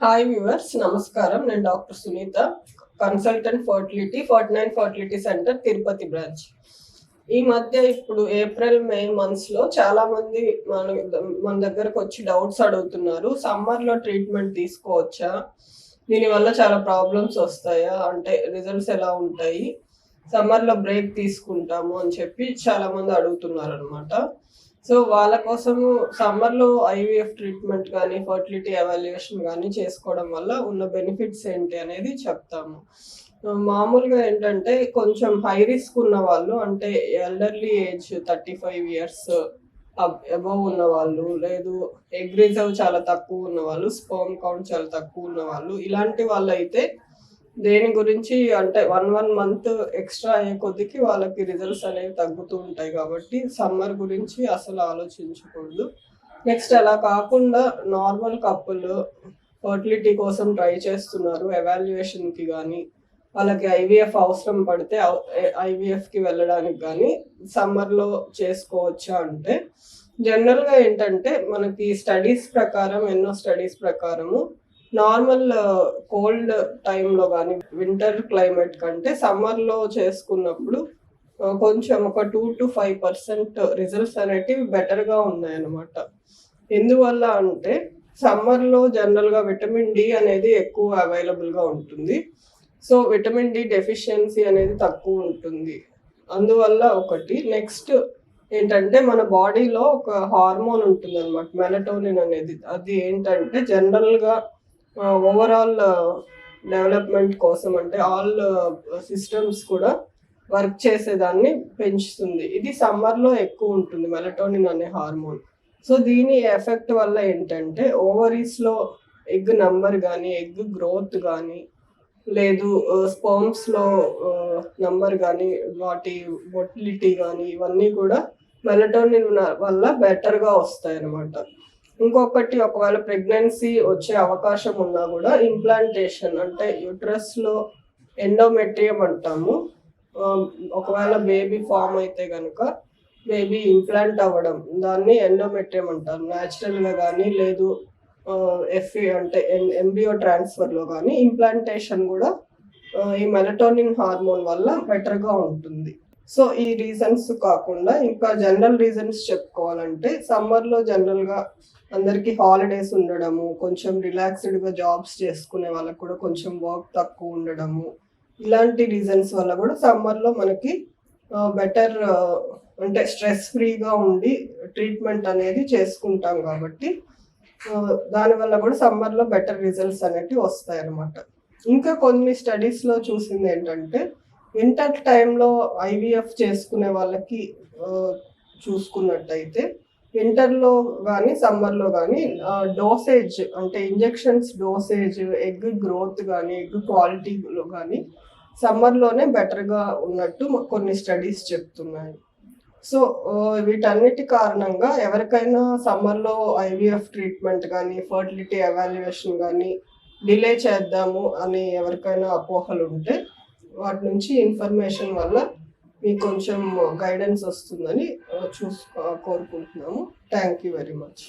Hi viewers నమస్కారం నేను doctor Sunitha consultant fertility forty nine fertility centre Tirupati branch ఈ మధ్య ఇప్పుడు ఏప్రిల్ మే మంత్స్లో చాలా మంది మన మన దగ్గరకు వచ్చి డౌట్స్ అడుగుతున్నారు. సమ్మర్లో ట్రీట్మెంట్ తీసుకోవచ్చా? దీనివల్ల చాలా ప్రాబ్లమ్స్ వస్తాయా? అంటే రిజల్ట్స్ ఎలా ఉంటాయి? సమ్మర్లో బ్రేక్ తీసుకుంటాము అని చెప్పి చాలా మంది అడుగుతున్నారు అనమాట సో వాళ్ళ కోసము సమ్మర్లో ఐవీఎఫ్ ట్రీట్మెంట్ కానీ ఫర్టిలిటీ ఎవాల్యుయేషన్ కానీ చేసుకోవడం వల్ల ఉన్న బెనిఫిట్స్ ఏంటి అనేది చెప్తాము. మామూలుగా ఏంటంటే కొంచెం హై రిస్క్ ఉన్న వాళ్ళు అంటే elderly age thirty five years above ఉన్న వాళ్ళు లేదు ఎగ్ రిజర్వ్ చాలా తక్కువ ఉన్న వాళ్ళు స్పోమ్ కౌంట్ చాలా తక్కువ ఉన్న వాళ్ళు ఇలాంటి వాళ్ళు అయితే దేని గురించి అంటే వన్ వన్ మంత్ ఎక్స్ట్రా అయ్యే కొద్దికి వాళ్ళకి రిజల్ట్స్ అనేవి తగ్గుతూ ఉంటాయి కాబట్టి సమ్మర్ గురించి అసలు ఆలోచించకూడదు. నెక్స్ట్ అలా కాకుండా నార్మల్ కప్పులు ఫర్టిలిటీ కోసం ట్రై చేస్తున్నారు. ఎవాల్యుయేషన్కి కానీ వాళ్ళకి ఐవీఎఫ్ అవసరం పడితే ఐవీఎఫ్కి వెళ్ళడానికి కానీ సమ్మర్లో చేసుకోవచ్చా అంటే జనరల్గా ఏంటంటే మనకి స్టడీస్ ప్రకారం ఎన్నో స్టడీస్ ప్రకారము నార్మల్ కోల్డ్ టైంలో కానీ వింటర్ క్లైమేట్ కంటే సమ్మర్లో చేసుకున్నప్పుడు కొంచెం ఒక two to five percent results అనేటివి బెటర్గా ఉన్నాయన్నమాట. ఎందువల్ల అంటే సమ్మర్లో జనరల్గా విటమిన్ డి అనేది ఎక్కువ అవైలబుల్గా ఉంటుంది. సో విటమిన్ డి డెఫిషియన్సీ అనేది తక్కువ ఉంటుంది. అందువల్ల ఒకటి నెక్స్ట్ ఏంటంటే మన బాడీలో ఒక హార్మోన్ ఉంటుంది అనమాట మెలటోనిన్ అనేది. అది ఏంటంటే జనరల్గా ఓవరాల్ డెవలప్మెంట్ కోసం అంటే ఆల్ సిస్టమ్స్ కూడా వర్క్ చేసేదాన్ని పెంచుతుంది. ఇది సమ్మర్లో ఎక్కువ ఉంటుంది మెలటోనిన్ అనే హార్మోన్ సో దీని ఎఫెక్ట్ వల్ల ఏంటంటే ఓవరీస్లో ఎగ్ నంబర్ కానీ ఎగ్ గ్రోత్ కానీ లేదు స్పర్మ్స్లో నంబర్ కానీ వాటి మొటిలిటీ కానీ ఇవన్నీ కూడా మెలటోనిన్ వల్ల బెటర్గా వస్తాయి అన్నమాట ఇంకొకటి ఒకవేళ ప్రెగ్నెన్సీ వచ్చే అవకాశం ఉన్నా కూడా ఇంప్లాంటేషన్ అంటే యుట్రస్లో ఎండోమెట్రియం అంటాము. ఒకవేళ బేబీ ఫామ్ అయితే కనుక బేబీ ఇంప్లాంట్ అవ్వడం దాన్ని ఎండోమెట్రియం అంటారు. న్యాచురల్గా కానీ లేదు ఎఫ్ఈ అంటే ఎంబియో ట్రాన్స్ఫర్లో కానీ ఇంప్లాంటేషన్ కూడా ఈ మెలటోనిన్ హార్మోన్ వల్ల బెటర్గా ఉంటుంది. సో ఈ రీజన్స్ కాకుండా ఇంకా జనరల్ రీజన్స్ చెప్పుకోవాలంటే సమ్మర్లో జనరల్గా అందరికీ హాలిడేస్ ఉండడము కొంచెం రిలాక్స్డ్గా జాబ్స్ చేసుకునే వాళ్ళకి కూడా కొంచెం వర్క్ తక్కువ ఉండడము ఇలాంటి రీజన్స్ వల్ల కూడా సమ్మర్లో మనకి బెటర్ అంటే స్ట్రెస్ ఫ్రీగా ఉండి ట్రీట్మెంట్ అనేది చేసుకుంటాం కాబట్టి దానివల్ల కూడా సమ్మర్లో బెటర్ రిజల్ట్స్ అనేటివి వస్తాయి అన్నమాట. ఇంకా కొన్ని స్టడీస్లో చూసింది ఏంటంటే వింటర్ టైంలో ఐవీఎఫ్ చేసుకునే వాళ్ళకి చూసుకున్నట్టయితే వింటర్లో కానీ సమ్మర్లో కానీ డోసేజ్ అంటే ఇంజెక్షన్స్ డోసేజ్ ఎగ్ గ్రోత్ కానీ ఎగ్ క్వాలిటీలో కానీ సమ్మర్లోనే బెటర్గా ఉన్నట్టు కొన్ని స్టడీస్ చెప్తున్నాయి. సో వీటన్నిటి కారణంగా ఎవరికైనా సమ్మర్లో ఐవీఎఫ్ ట్రీట్మెంట్ కానీ ఫర్టిలిటీ ఎవాల్యుయేషన్ కానీ డిలే చేద్దాము అని ఎవరికైనా అపోహలు ఉంటే వాటి నుంచి ఇన్ఫర్మేషన్ వల్ల మీకు కొంచెం గైడెన్స్ వస్తుందని చూసుకో కోరుకుంటున్నాము. Thank you very much